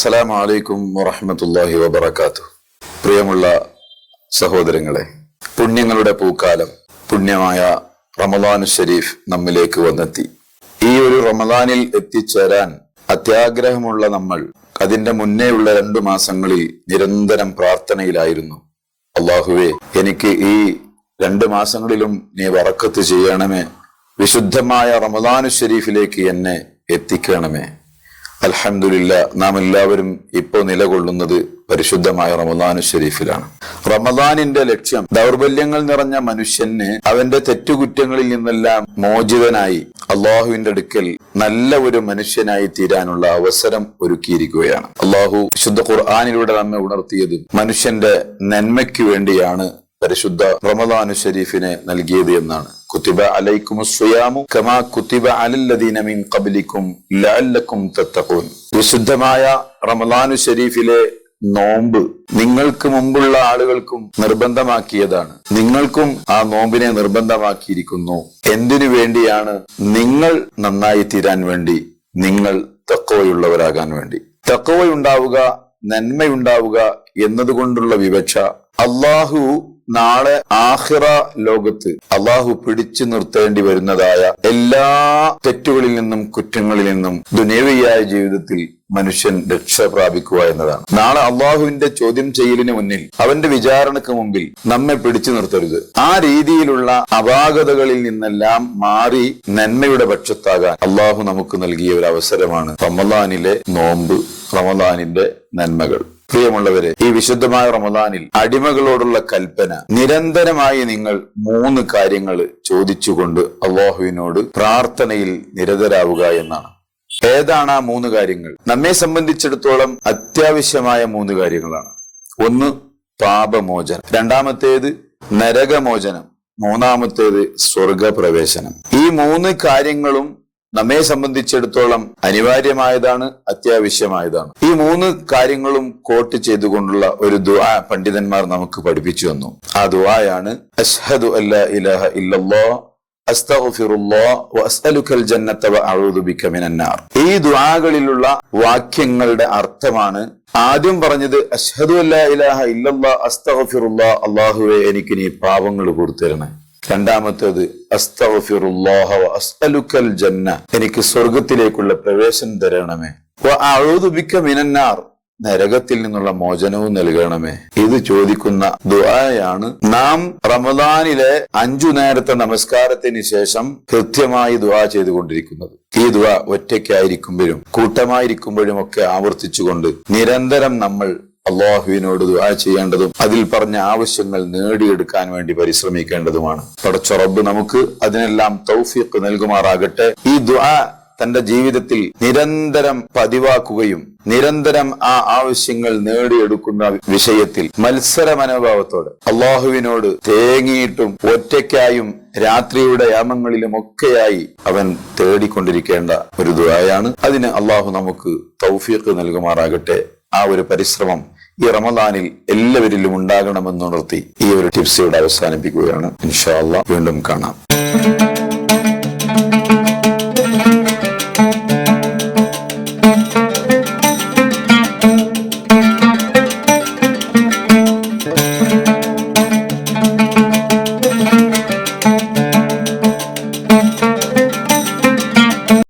അസ്സലാമു അലൈക്കും വറഹമത്തല്ലാഹി വബറകാതുഹു. പ്രിയമുള്ള സഹോദരങ്ങളെ പുണ്യങ്ങളുടെ പൂക്കാലം പുണ്യമായ റമദാനു ഷരീഫ് നമ്മിലേക്ക് വന്നെത്തി. ഈ ഒരു റമദാനിൽ എത്തിച്ചേരാൻ അത്യാഗ്രഹമുള്ള നമ്മൾ അതിന്റെ മുന്നേയുള്ള രണ്ടു മാസങ്ങളിൽ നിരന്തരം പ്രാർത്ഥനയിലായിരുന്നു. അള്ളാഹുവെ എനിക്ക് ഈ രണ്ട് മാസങ്ങളിലും നീ വറക്കത്ത് ചെയ്യണമേ. വിശുദ്ധമായ റമദാനു ഷരീഫിലേക്ക് എന്നെ എത്തിക്കണമേ. അൽഹംദുലില്ല നാം എല്ലാവരും ഇപ്പോൾ നിലകൊള്ളുന്നത് പരിശുദ്ധമായ റമദാനു ഷെരീഫിലാണ് റമദാനിന്റെ ലക്ഷ്യം ദൗർബല്യങ്ങൾ നിറഞ്ഞ മനുഷ്യന് അവന്റെ തെറ്റുകുറ്റങ്ങളിൽ നിന്നെല്ലാം മോചിതനായി അള്ളാഹുവിന്റെ അടുക്കൽ നല്ല ഒരു മനുഷ്യനായി തീരാനുള്ള അവസരം ഒരുക്കിയിരിക്കുകയാണ്. അള്ളാഹു ശുദ്ധ ഖുർആാനിലൂടെ നമ്മെ ഉണർത്തിയത് മനുഷ്യന്റെ നന്മയ്ക്ക് വേണ്ടിയാണ് പരിശുദ്ധ റമദാനു ഷരീഫിനെ നൽകിയത് എന്നാണ്. കുത്തിബ അലൈക്കും കമാ കുത്തിബ അലല്ലദീന മിൻ ഖബ്ലിക്കും ലഅല്ലക്കും തത്തഖൂൻ. വിശുദ്ധമായ റമദാനു ഷരീഫിലെ നോമ്പ് നിങ്ങൾക്ക് മുമ്പുള്ള ആളുകൾക്കും നിർബന്ധമാക്കിയതാണ്. നിങ്ങൾക്കും ആ നോമ്പിനെ നിർബന്ധമാക്കിയിരിക്കുന്നു. എന്തിനു വേണ്ടിയാണ് നിങ്ങൾ നന്നായി തീരാൻ വേണ്ടി? നിങ്ങൾ തക്കവയുള്ളവരാകാൻ വേണ്ടി. തക്കവയുണ്ടാവുക നന്മയുണ്ടാവുക എന്നതുകൊണ്ടുള്ള വിവക്ഷ അള്ളാഹു നാളെ ആഹിറ ലോകത്ത് അള്ളാഹു പിടിച്ചു നിർത്തേണ്ടി വരുന്നതായ എല്ലാ തെറ്റുകളിൽ നിന്നും കുറ്റങ്ങളിൽ നിന്നും ദുനേവിയായ ജീവിതത്തിൽ മനുഷ്യൻ രക്ഷ പ്രാപിക്കുക എന്നതാണ്. നാളെ അള്ളാഹുവിന്റെ ചോദ്യം ചെയ്യലിന് മുന്നിൽ അവന്റെ വിചാരണക്ക് മുമ്പിൽ നമ്മെ പിടിച്ചു നിർത്തരുത്. ആ രീതിയിലുള്ള അപാകതകളിൽ നിന്നെല്ലാം മാറി നന്മയുടെ പക്ഷത്താകാൻ അള്ളാഹു നമുക്ക് നൽകിയ ഒരു അവസരമാണ് റമദാനിലെ നോമ്പ് റമദാനിന്റെ നന്മകൾ. പ്രിയമുള്ളവരെ ഈ വിശുദ്ധമായ റമദാനിൽ അടിമകളോടുള്ള കൽപ്പന നിരന്തരമായി നിങ്ങൾ മൂന്ന് കാര്യങ്ങൾ ചോദിച്ചുകൊണ്ട് അള്ളാഹുവിനോട് പ്രാർത്ഥനയിൽ നിരതരാവുക എന്നാണ്. ഏതാണ് ആ മൂന്ന് കാര്യങ്ങൾ? നമ്മെ സംബന്ധിച്ചിടത്തോളം അത്യാവശ്യമായ മൂന്ന് കാര്യങ്ങളാണ്. ഒന്ന് പാപമോചനം. രണ്ടാമത്തേത് നരകമോചനം. മൂന്നാമത്തേത് സ്വർഗപ്രവേശനം ഈ മൂന്ന് കാര്യങ്ങളും നമ്മെ സംബന്ധിച്ചിടത്തോളം അനിവാര്യമായതാണ് അത്യാവശ്യമായതാണ്. ഈ മൂന്ന് കാര്യങ്ങളും കോട്ട് ചെയ്തുകൊണ്ടുള്ള ഒരു ദുആ പണ്ഡിതന്മാർ നമുക്ക് പഠിപ്പിച്ചു തന്നു. ആ ദുആയാണ് അഷ്ഹദു അല്ല ഇലഹ ഇല്ലല്ലാ ഈ ദുആകളിലുള്ള വാക്യങ്ങളുടെ അർത്ഥമാണ് ആദ്യം പറഞ്ഞത് അഷ്ഹദു അല്ലാ ഇലാഹ ഇല്ലല്ലാ അസ്തഗ്ഫിറുല്ലാഹ് അള്ളാഹുവെ എനിക്ക് നീ പാപങ്ങൾ കൊടുത്തരണേ. രണ്ടാമത്തേത് അസ്തഗ്ഫിറുല്ലാഹ വഅസ്അലുക്കൽ ജന്ന. എനിക്ക് സ്വർഗത്തിലേക്കുള്ള പ്രവേശനം തരണമേ. വഅഊദു മിനന്നാർ. നരകത്തിൽ നിന്നുള്ള മോചനവും നൽകണമേ. ഇത് ചോദിക്കുന്ന ദുആയാണ്. നാം റമദാനിലെ അഞ്ചു നേരത്തെ നമസ്കാരത്തിന് ശേഷം കൃത്യമായി ദുആ ചെയ്തുകൊണ്ടിരിക്കുന്നത്. ഈ ദുആ ഒറ്റയ്ക്കായിരിക്കുമ്പോഴും കൂട്ടമായിരിക്കുമ്പോഴും ഒക്കെ ആവർത്തിച്ചുകൊണ്ട് നിരന്തരം നമ്മൾ അള്ളാഹുവിനോട് ദുആ ചെയ്യേണ്ടതും അതിൽ പറഞ്ഞ ആവശ്യങ്ങൾ നേടിയെടുക്കാൻ വേണ്ടി പരിശ്രമിക്കേണ്ടതുമാണ്. പടച്ച റബ്ബ് നമുക്ക് അതിനെല്ലാം തൗഫീഖ് നൽകുമാറാകട്ടെ. ഈ ദുആ തന്റെ ജീവിതത്തിൽ നിരന്തരം പതിവാക്കുകയും നിരന്തരം ആ ആവശ്യങ്ങൾ നേടിയെടുക്കുന്ന വിഷയത്തിൽ മത്സര മനോഭാവത്തോട് അള്ളാഹുവിനോട് തേങ്ങിയിട്ടും ഒറ്റയ്ക്കായും രാത്രിയുടെ യാമങ്ങളിലും ഒക്കെയായി അവൻ തേടിക്കൊണ്ടിരിക്കേണ്ട ഒരു ദുആയാണ്. അതിന് അള്ളാഹു നമുക്ക് തൗഫീഖ് നൽകുമാറാകട്ടെ. ആ ഒരു പരിശ്രമം ഈ റമദാനിൽ എല്ലാവരിലും ഉണ്ടാകണമെന്നുണർത്തി ഈ ഒരു ടിപ്സ് ഇവിടെ അവസാനിപ്പിക്കുകയാണ്. ഇൻഷാല്ല വീണ്ടും കാണാം.